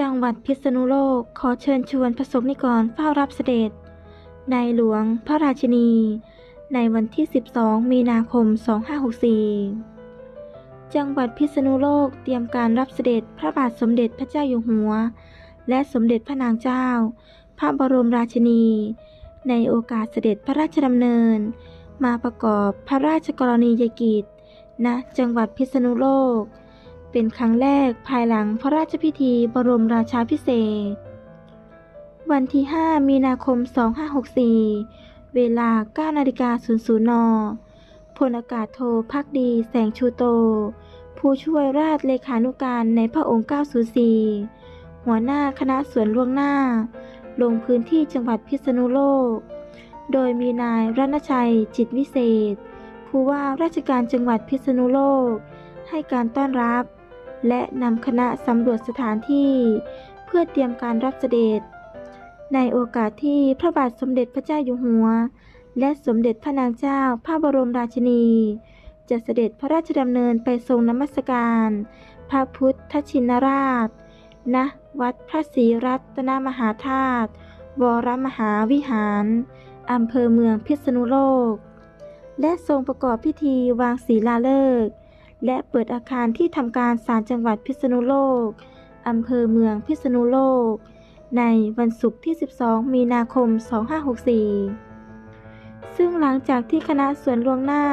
จังหวัดพิษณุโลกขอเชิญชวนประสบนิกรเฝ้ารับเสด็จ ในหลวงพระราชินี ในวันที่ 12 มีนาคม 2564 จังหวัดพิษณุโลกเตรียมการรับเสด็จพระบาทสมเด็จพระเจ้าอยู่หัว และสมเด็จพระนางเจ้า พระบรมราชินี ในโอกาสเสด็จพระราชดำเนิน มาประกอบพระราชกรณียกิจณจังหวัดพิษณุโลก เป็นครั้งแรกภายหลังพระราชพิธีบรมราชาพิเศษ วันที่ 5 มีนาคม 2564 เวลา 9นาฬิกา00 น พลอากาศโทพักดีแสงชูโต ผู้ช่วยราชเลขานุการในพระองค์ 904 หัวหน้าคณะสวนล่วงหน้า ลงพื้นที่จังหวัดพิษณุโลก โดยมีนายรัตนชัยจิตวิเศษ ผู้ว่าราชการจังหวัดพิษณุโลกให้การต้อนรับ และนำคณะสำรวจสถานที่เพื่อเตรียมการรับเสด็จ ในโอกาสที่พระบาทสมเด็จพระเจ้าอยู่หัว และสมเด็จพระนางเจ้าพระบรมราชินี จะเสด็จพระราชดำเนินไปทรงนมัสการ พระพุทธชินราชณวัดพระศรีรัตนมหาธาตุวรมหาวิหารอำเภอเมืองพิษณุโลก และทรงประกอบพิธีวางศีลาฤกษ์ และเปิดอาคารที่ทำการศาลจังหวัดพิษณุโลก อำเภอเมืองพิษณุโลก ในวันศุกร์ที่ 12 มีนาคม 2564 ซึ่งหลังจากที่คณะสวนลวงหน้า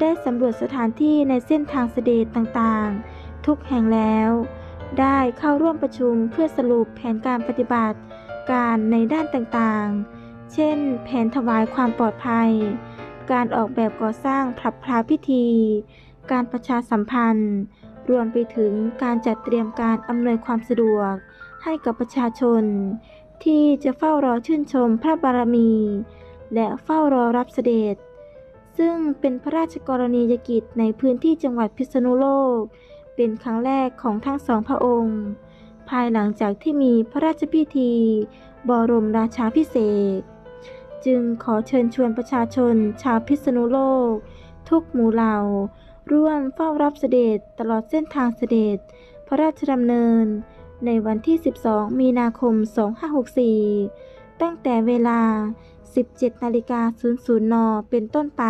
ได้สำรวจสถานที่ในเส้นทางเสด็จต่างๆ ทุกแห่งแล้ว ได้เข้าร่วมประชุมเพื่อสรุปแผนการปฏิบัติการในด้านต่างๆ เช่น แผนถวายความปลอดภัย การออกแบบก่อสร้างพลับพลาพิธี การประชาสัมพันธ์ รวมไปถึงการจัดเตรียมการอำนวยความสะดวกให้กับประชาชน ที่จะเฝ้ารอชื่นชมพระบารมี และเฝ้ารอรับเสด็จ ซึ่งเป็นพระราชกรณียกิจในพื้นที่จังหวัดพิษณุโลก เป็นครั้งแรกของทั้งสองพระองค์ ภายหลังจากที่มีพระราชพิธี บรมราชาพิเศษจึงขอเชิญชวนประชาชนชาวพิษณุโลก ทุกหมู่เหล่าร่วมเฝ้ารับเสด็จตลอดเส้นทางเสด็จ พระราชดำเนิน ในวันที่ 12 มีนาคม 2564 ตั้งแต่เวลา 17นาฬิกา00 น เป็นต้นไป